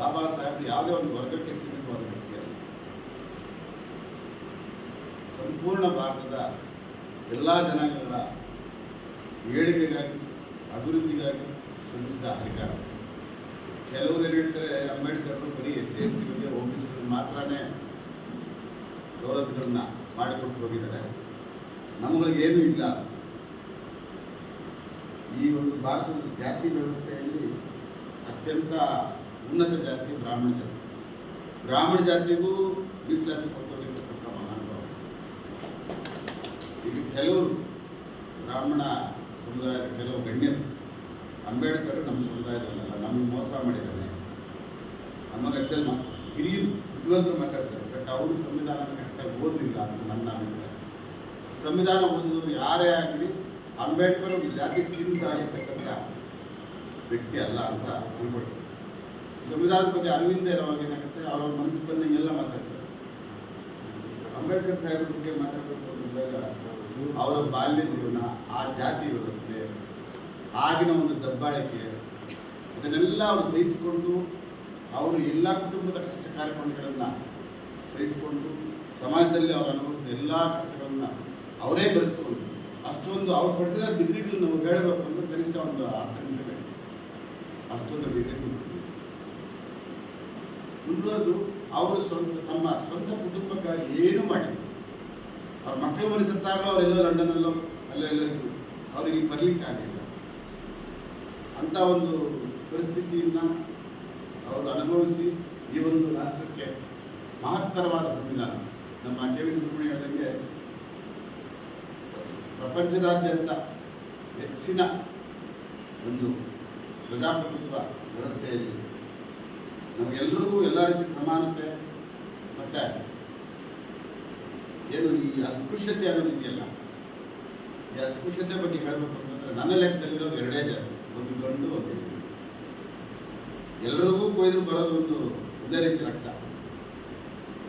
ಬಾಬಾ ಸಾಹೇಬ್ ಯಾವುದೇ ಒಂದು ವರ್ಗಕ್ಕೆ ಸೀಮಿತವಾದ ವ್ಯಕ್ತಿ ಅಲ್ಲ. ಸಂಪೂರ್ಣ ಭಾರತದ ಎಲ್ಲ ಜನಾಂಗಗಳ ಏಳಿಗೆಗಾಗಿ, ಅಭಿವೃದ್ಧಿಗಾಗಿ ಶ್ರಮಿಸಿದ ಅಧಿಕಾರ. ಕೆಲವರು ಏನು ಹೇಳ್ತಾರೆ ಅಂಬೇಡ್ಕರ್ ಬರೀ ಎಸ್ ಸಿ, ಎಸ್ ಟಿಗಳಿಗೆ ಬಗ್ಗೆ ಬಿ ಮಾತ್ರನೇ ಸೌಲಭ್ಯಗಳನ್ನ ಮಾಡಿಕೊಟ್ಟು ಹೋಗಿದ್ದಾರೆ. ನಮ್ಮಗಳಿಗೇನೂ ಇಲ್ಲ. ಈ ಒಂದು ಭಾರತದ ಜಾತಿ ವ್ಯವಸ್ಥೆಯಲ್ಲಿ ಅತ್ಯಂತ ಉನ್ನತ ಜಾತಿ ಬ್ರಾಹ್ಮಣ ಜಾತಿ. ಬ್ರಾಹ್ಮಣ ಜಾತಿಗೂ ಮೀಸಲಾತಿ ಕೊಟ್ಟೋಗಿರ್ತಕ್ಕಂಥ ಮಹಾನುಭಾವ ಇಲ್ಲಿ ಕೆಲವರು ಬ್ರಾಹ್ಮಣ ಸಮುದಾಯದ ಕೆಲವು ಗಣ್ಯರು, ಅಂಬೇಡ್ಕರ್ ನಮ್ಮ ಸಮುದಾಯದಲ್ಲ ನಮ್ಮ ಮೋಸ ಮಾಡಿದ್ದಾನೆ ನಮ್ಮ ಲೆಕ್ಕದಲ್ಲಿ ಹಿರಿಯರು ವಿದ್ವಂತರು ಮಾತಾಡ್ತಾರೆ, ಬಟ್ ಅವರು ಸಂವಿಧಾನ ಕರೆಕ್ಟಾಗಿ ಓದಲಿಲ್ಲ ಅಂತ ನನ್ನ ಅಭಿಪ್ರಾಯ. ಸಂವಿಧಾನ ಓದಿದವರು ಯಾರೇ ಆಗಲಿ, ಅಂಬೇಡ್ಕರ್ ಜಾತಿ ಜಾತಿಗೆ ಸೀಮಿತ ಆಗಿರ್ತಕ್ಕಂಥ ವ್ಯಕ್ತಿ ಅಲ್ಲ ಅಂತ ತಿಳ್ಕೊಳ್ತಾರೆ ಸಂವಿಧಾನದ ಬಗ್ಗೆ ಅರಿವಿಂದ ಇರೋವಾಗ ಏನಾಗುತ್ತೆ? ಅವರ ಮನಸ್ಸು ಬಂದಂಗೆಲ್ಲ ಮಾತಾಡ್ತಾರೆ. ಅಂಬೇಡ್ಕರ್ ಸಾಹೇಬ್ರ ಬಗ್ಗೆ ಮಾತಾಡಬೇಕು ಅಂದಾಗ ಅವರ ಬಾಲ್ಯ ಜೀವನ, ಆ ಜಾತಿ ವ್ಯವಸ್ಥೆ, ಆಗಿನ ಒಂದು ದಬ್ಬಾಳಿಕೆ ಇದನ್ನೆಲ್ಲ ಅವರು ಸಹಿಸಿಕೊಂಡು ಅವರು ಎಲ್ಲ ಕುಟುಂಬದ ಕಷ್ಟ ಕಾರ್ಯಕ್ರಮಗಳನ್ನು ಸಹಿಸಿಕೊಂಡು ಸಮಾಜದಲ್ಲಿ ಅವರು ಅನುಭವಿಸಿದ ಎಲ್ಲ ಕಷ್ಟಗಳನ್ನು ಅವರೇ ಬೆಳೆಸ್ಕೊಂಡು ಅಷ್ಟೊಂದು ಅವ್ರು ಪಡೆದ ಡಿಗ್ರಿಗಳು ನಾವು ಹೇಳಬೇಕು ಅಂದ್ರೆ ಕನಿಷ್ಠ ಒಂದು ಅರ್ಧ ನಿಮಿಷ ಅಷ್ಟೊಂದು ಡಿಗ್ರಿಗಳು. ಮುಂದುವರೆದು ಅವರು ಸ್ವಂತ, ತಮ್ಮ ಸ್ವಂತ ಕುಟುಂಬಕ್ಕಾಗಿ ಏನು ಮಾಡಿದ್ರು ಅವ್ರ ಮಕ್ಕಳು ಮನೆ ಸತ್ತಾಗ ಅವರೆಲ್ಲ ಲಂಡನಲ್ಲೋ ಅಲ್ಲೆಲ್ಲ ಇದ್ರು. ಅವರಿಗೆ ಬರಲಿಕ್ಕೆ ಆಗಲಿಲ್ಲ. ಅಂತ ಒಂದು ಪರಿಸ್ಥಿತಿಯನ್ನು ಅವರು ಅನುಭವಿಸಿ ಈ ಒಂದು ರಾಷ್ಟ್ರಕ್ಕೆ ಮಹತ್ತರವಾದ ಸಂವಿಧಾನ. ನಮ್ಮ ಕೆ ವಿ ಸುಬ್ರಹ್ಮಣ್ಯ ಹೇಳಿದಂಗೆ ಪ್ರಪಂಚದಾದ್ಯಂತ ಹೆಚ್ಚಿನ ಒಂದು ಪ್ರಜಾಪ್ರಭುತ್ವ ವ್ಯವಸ್ಥೆಯಲ್ಲಿ ನಮಗೆಲ್ಲರಿಗೂ ಎಲ್ಲ ರೀತಿ ಸಮಾನತೆ, ಮತ್ತೆ ಏನು ಈ ಅಸ್ಪೃಶ್ಯತೆ ಅನ್ನೋದು ಇದೆಯಲ್ಲ? ಈ ಅಸ್ಪೃಶ್ಯತೆ ಬಗ್ಗೆ ಹೇಳಬೇಕು ಅಂತಂದ್ರೆ ನನ್ನ ಲೆಕ್ಕದಲ್ಲಿರೋದು ಎರಡೇ ಜಾತಿ ಒಂದು ಗಂಡು, ಒಂದು ಎಲ್ಲರಿಗೂ ಕೊಯ್ದು ಬರೋದು ಒಂದು ಒಂದೇ ರೀತಿ ರಕ್ತ.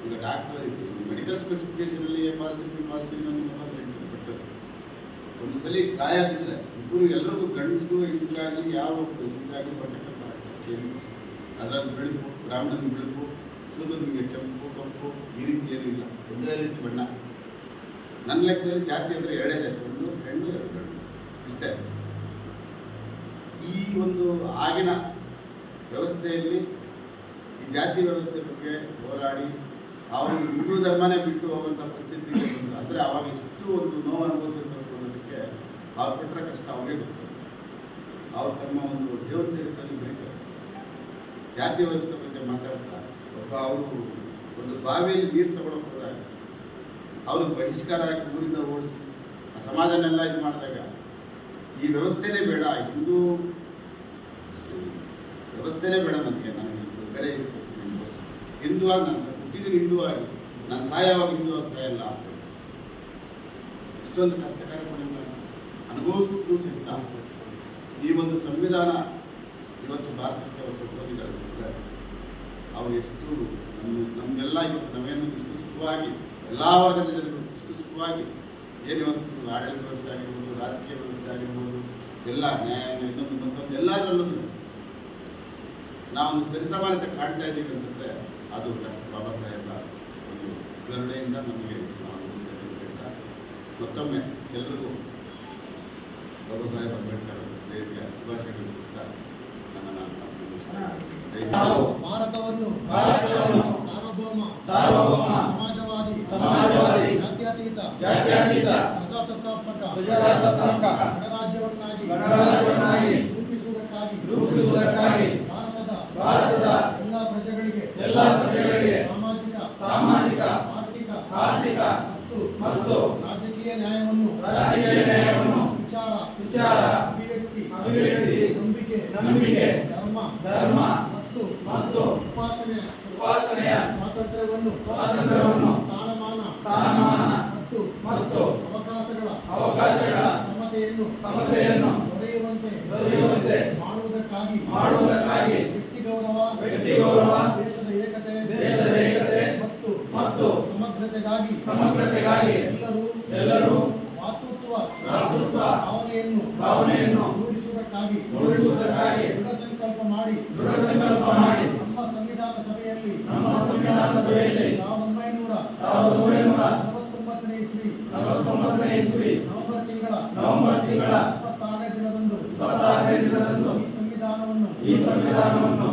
ಈಗ ಡಾಕ್ಟರ್ ಮೆಡಿಕಲ್ ಸ್ಪೆಸಿಫಿಕೇಶನ್ ಅಲ್ಲಿ ಪಾಸಿಟಿವ್ ಪಾಸಿಟಿವ್ ನಮ್ಮ ಬಟ್ ಒಂದು ಸಲ ಗಾಯ ಆಗಿದ್ರೆ ಇಬ್ಬರು ಎಲ್ಲರಿಗೂ ಗಂಡಸ್ಗೂ ಹೆಂಗಸ್ಗಾಗಲಿ ಯಾವ ಇದಾಗಲಿ ಬರ್ತಕ್ಕಂಥ ಕೆಮಿಕ್ಸ್ ಅದರಲ್ಲಿ ಬೆಳಕು, ಬ್ರಾಹ್ಮಣನ ಬೆಳಕು ನಿಮಗೆ ಕೆಂಪು, ಕಪ್ಪು, ಈ ರೀತಿ ಇಲ್ಲ. ಒಂದೇ ರೀತಿ ಬಣ್ಣ. ನನ್ನ ಲೆಕ್ಕದಲ್ಲಿ ಜಾತಿ ಅಂದರೆ ಎರಡೇ ಜಾತಿ. ಒಂದು ಹೆಣ್ಣು, ಎರಡು ಗಂಡು. ಇಷ್ಟೇ. ಈ ಒಂದು ಆಗಿನ ವ್ಯವಸ್ಥೆಯಲ್ಲಿ ಈ ಜಾತಿ ವ್ಯವಸ್ಥೆ ಬಗ್ಗೆ ಹೋರಾಡಿ ಅವನು ಹಿಂದೂ ಧರ್ಮನೇ ಬಿಟ್ಟು ಹೋಗುವಂಥ ಪರಿಸ್ಥಿತಿ ಅಂದರೆ ಅವಾಗ ಇಷ್ಟು ಒಂದು ನೋವು ಅನುಭವಿಸಿರ್ಬೇಕು ಅನ್ನೋದಕ್ಕೆ ಅವ್ರು ಪಟ್ಟರೆ ಕಷ್ಟ ಅವನೇ ಗೊತ್ತು. ಅವ್ರು ತಮ್ಮ ಒಂದು ಜೀವನ ಚರಿತ್ರೆಯಲ್ಲಿ ಜಾತಿ ವ್ಯವಸ್ಥೆ ಬಗ್ಗೆ ಮಾತಾಡ್ತಾ, ಒಬ್ಬ ಅವರು ಒಂದು ಬಾವಿಯಲ್ಲಿ ನೀರು ತಗೊಳಕ್ ಹೋದಾಗ ಅವ್ರಿಗೆ ಬಹಿಷ್ಕಾರ ಹಾಕಿ ಊರಿಂದ ಓಡಿಸಿ, ಆ ಸಮಾಜನೆಲ್ಲ ಇದು ಮಾಡಿದಾಗ ಈ ವ್ಯವಸ್ಥೆನೇ ಬೇಡ. ಹಿಂದೂ ವ್ಯವಸ್ಥೆನೇ ಬೇಡ ನನಗೆ. ನನಗೆ ಬೇರೆ ಕೊಡ್ತೀನಿ. ಹಿಂದುವಾಗಿ ನಾನು ಹುಟ್ಟಿದ್ದೀನಿ ಹಿಂದೂ ಆಗಿ. ನಾನು ಹಿಂದೂ ಅದು ಸಾಯಲ್ಲ ಅಂತ. ಇಷ್ಟೊಂದು ಮಾಡಿದ ಅನುಭವಿಸ್ಬಿಟ್ಟು ಸಹಿತ ಈ ಒಂದು ಸಂವಿಧಾನ ಇವತ್ತು ಭಾರತಕ್ಕೆ ಅವರು ಕೊಟ್ಟೋಗಿದ್ದಾರೆ ಅಂದರೆ ಅವ್ರು ಎಷ್ಟು ನಮ್ಮ ನಮಗೆಲ್ಲ ಇವತ್ತು ನಾವೇನು ಇಷ್ಟು ಸುಖವಾಗಿ ಎಲ್ಲ ವರ್ಗದ ಜನರು ಇಷ್ಟು ಸುಖವಾಗಿ ಏನು ಇವತ್ತು ಆಡಳಿತ ವ್ಯವಸ್ಥೆ ಆಗಿರ್ಬೋದು, ರಾಜಕೀಯ ವ್ಯವಸ್ಥೆ ಆಗಿರ್ಬೋದು, ಎಲ್ಲ ನ್ಯಾಯ ಇನ್ನೊಂದು ಮತ್ತೊಂದು ಎಲ್ಲದರಲ್ಲೂ ನಾವೊಂದು ಸರಿಸಮಾನತೆ ಕಾಣ್ತಾ ಇದ್ದೀವಿ ಅಂತಂದರೆ ಅದು ಡಾಕ್ಟರ್ ಬಾಬಾ ಸಾಹೇಬರ ಒಂದು ಕರುಣೆಯಿಂದ ನಮಗೆ ನಾವು ಮತ್ತೊಮ್ಮೆ ಎಲ್ರಿಗೂ ಬಾಬಾ ಸಾಹೇಬ್ ಅಂಬೇಡ್ಕರ್ ಅವರ ಶುಭಾಶಯಗಳು ತಿಳಿಸ್ತಾ ನನ್ನನ್ನು ನಾನು ಮುಗಿಸ್ತೇನೆ. ಜೈ ಹಿಂದ್. ನಾವು ಭಾರತವನ್ನು ಸಾರ್ವಭೌಮ ಸಾರ್ವಭೌಮ, ಸಮಾಜವಾದಿ ಸಮಾಜವಾದಿ, ಜಾತ್ಯತೀತ ಜಾತ್ಯತೀತ, ಪ್ರಜಾಸತ್ತಾತ್ಮಕ ಪ್ರಜಾಸತ್ತಾತ್ಮಕ, ಗಣರಾಜ್ಯವನ್ನಾಗಿ ಗಣರಾಜ್ಯವನ್ನಾಗಿ ರೂಪಿಸುವುದಕ್ಕಾಗಿ ರೂಪಿಸುವುದಕ್ಕಾಗಿ ಭಾರತದ ಭಾರತದ ಎಲ್ಲ ಪ್ರಜೆಗಳಿಗೆ ಎಲ್ಲ ಪ್ರಜೆಗಳಿಗೆ ಸಾಮಾಜಿಕ ಸಾಮಾಜಿಕ, ಆರ್ಥಿಕ ಆರ್ಥಿಕ ಮತ್ತು ಮತ್ತು ರಾಜಕೀಯ ನ್ಯಾಯವನ್ನು ರಾಜಕೀಯ ನ್ಯಾಯವನ್ನು, ವಿಚಾರ ವಿಚಾರ, ಅಭಿವ್ಯಕ್ತಿ ಅಭಿವ್ಯಕ್ತಿ, ನಂಬಿಕೆ ನಂಬಿಕೆ ಧರ್ಮ ಧರ್ಮ ಮತ್ತು ಮತ್ತು ಉಪಾಸನೆಯ ಉಪಾಸನೆಯ ಸ್ವಾತಂತ್ರ್ಯವನ್ನು ಸ್ವಾತಂತ್ರ್ಯವನ್ನು ಸ್ಥಾನಮಾನ ಸ್ಥಾನಮಾನ ಮತ್ತು ಮತ್ತು ಅವಕಾಶಗಳ ಅವಕಾಶಗಳ ಸಮತೆಯನ್ನು ಸಮತೆಯನ್ನು ದೊರೆಯುವಂತೆ ದೊರೆಯುವಂತೆ ಮಾಡುವುದಕ್ಕಾಗಿ ಮಾಡುವುದಕ್ಕಾಗಿ ವ್ಯಕ್ತಿ ಗೌರವ ವ್ಯಕ್ತಿ ಗೌರವ ದೇಶದ ಏಕತೆ ದೇಶದ ಏಕತೆ ಮತ್ತು ಮತ್ತು ಸಮಗ್ರತೆಗಾಗಿ ಸಮಗ್ರತೆಗಾಗಿ ಎಲ್ಲರೂ ಎಲ್ಲರೂ ಮಾತೃತ್ವ ಮಾತೃತ್ವ ಭಾವನೆಯನ್ನು ಭಾವನೆಯನ್ನು ಮೂಡಿಸುವುದಕ್ಕಾಗಿ ರೂಢಿಸುವುದಕ್ಕಾಗಿ ಮಾಡಿ. ಸಂಕಲ್ಪ ಮಾಡಿ. ನಮ್ಮ ಸಂವಿಧಾನ ಸಭೆಯಲ್ಲಿ ನಮ್ಮ ಸಂವಿಧಾನ ಸಭೆಯಲ್ಲಿ ಸಾವಿರದ ಒಂಬೈನೂರ ಸಾವಿರದ ಒಂಬೈನೂರ ನಲವತ್ತೊಂಬತ್ತನೇ ಇಸ್ವಿ. ನಲವತ್ತೊಂಬತ್ತನೇ ಇಸ್ವಿ. ನವೆಂಬರ್ ತಿಂಗಳ ನವೆಂಬರ್ ತಿಂಗಳ ಇಪ್ಪತ್ತಾರನೇ ದಿನದಂದು ಇಪ್ಪತ್ತಾರನೇ ದಿನದಂದು ಈ ಸಂವಿಧಾನವನ್ನು ಈ ಸಂವಿಧಾನವನ್ನು